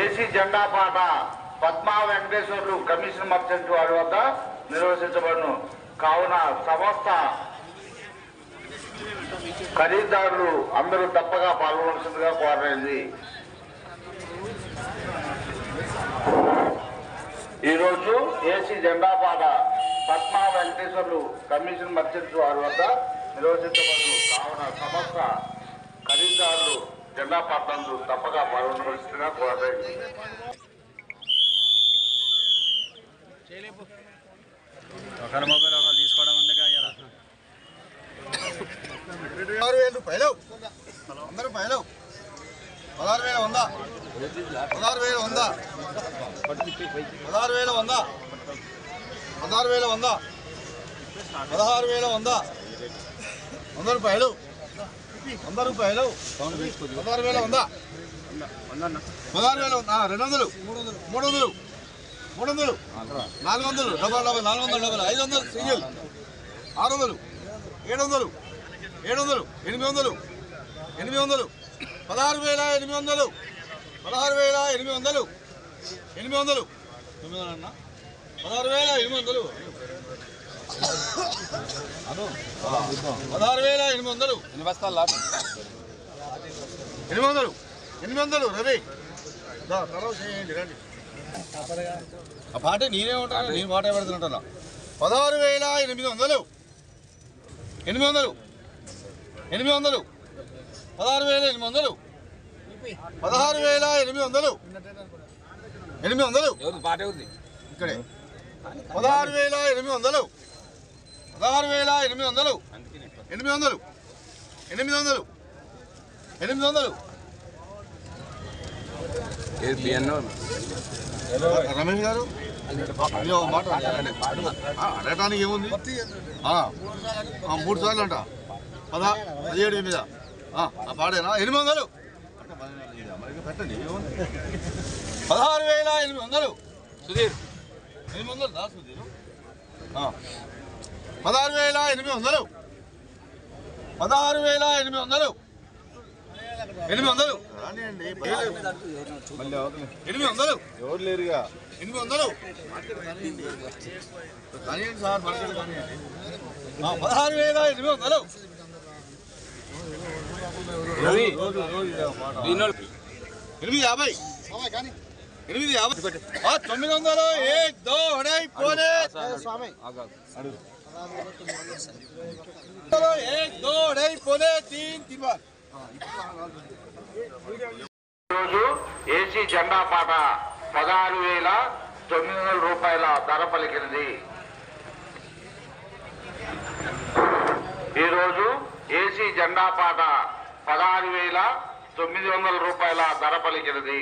AC జెండా పాట Padma Venkateswarlu commission merchant వారి వద్ద నిర్వహించబడును. కావున సంస్థ ఖరీదారులు అందరూ తప్పగా పాల్గొనవలసిందిగా కోరైంది ఈరోజు ఏసీ జెండా పాట పద్మా వెంకటేశ్వర్లు కమిషన్ మర్చెంట్ వారి వద్ద నిర్వహించబడును. కావున సమస్త ఖరీదారులు జెండా పాటలు తప్పగా పాల్గొనవలసిందిగా కోరలేదు ఒకరి మొబైల్ ఒకరు తీసుకోవడం అందుకే అయ్యారా పదహారు వేలు రూపాయలు అందరూ పదహారు వేల వంద. పదహారు వేల వంద. పదహారు వేల వంద. పదహారు వేల వంద. పదహారు వేల వంద. వంద రూపాయలు వంద రూపాయలు. పదహారు వేల వంద. పదహారు వేల రెండు వందలు రెండు వందలు మూడు వందలు మూడు వందలు నాలుగు వందలు డబల్ డబల్ నాలుగు వందలు డబల్ ఐదు వందలు సింగిల్. ఆరు వందలు ఏడు వందలు ఏడు వందలు ఎనిమిది వందలు ఎనిమిది వందలు పదహారు వేల ఎనిమిది వందలు పదహారు వేల ఎనిమిది వందలు ఎనిమిది వందలు తొమ్మిది వందలు అన్న? పదహారు వేల ఎనిమిది వందలు పదహారు వేల ఎనిమిది వందలు. ఎన్ని బస్తాలు లాభం? ఎనిమిది వందలు. ఎనిమిది వందలు రవి. చేయండి రండి. ఆ పాట నేనే ఉంటాను? నేను మాట పెడుతుంటా పదహారు వేల ఎనిమిది వందలు. ఎనిమిది వందలు. ఎనిమిది వందలు. పదహారు వేల ఎనిమిది వందలు. పదహారు వేల ఎనిమిది వందలు. ఎనిమిది వందలు. పాట ఎవరిది? ఇక్కడే. పదహారు వేల ఎనిమిది వందలు. పదహారు వేల ఎనిమిది వందలు. ఎనిమిది వందలు. ఎనిమిది వందలు. ఎనిమిది వందలు. రమేష్ గారు? మాట అడగటానికి ఏముంది? మూడు సార్లు అంట. పద పదిహేడు ఎనిమిది. ఆ పాడేనా? ఎనిమిది వందలు. పెట్టండి పదహారు వేల ఎనిమిది వందలు. సుధీర్. ఎనిమిది వందలు దా సుధీర్. పదహారు వేల ఎనిమిది వందలు. పదహారు వేల ఎనిమిది వందలు. ఎనిమిది వందలు. ఎనిమిది వందలు. ఎవరు లేరుగా? ఎనిమిది వందలు. సార్ పదహారు వేల ఎనిమిది వందలు. ఎనిమిది యాభై. ఎనిమిది యాభై. తొమ్మిది వందలు. ఏక్ దో అడై పోనే. ఏక్ దో అడై పోనే తీన్ తీన్ రోజు ఏసీ జెండా పాట పదహారు వేల తొమ్మిది వందల రూపాయల ధర పలికినది ఈరోజు ఏసీ జెండా పాట పదహారు వేల తొమ్మిది వందల రూపాయల ధర పలికినది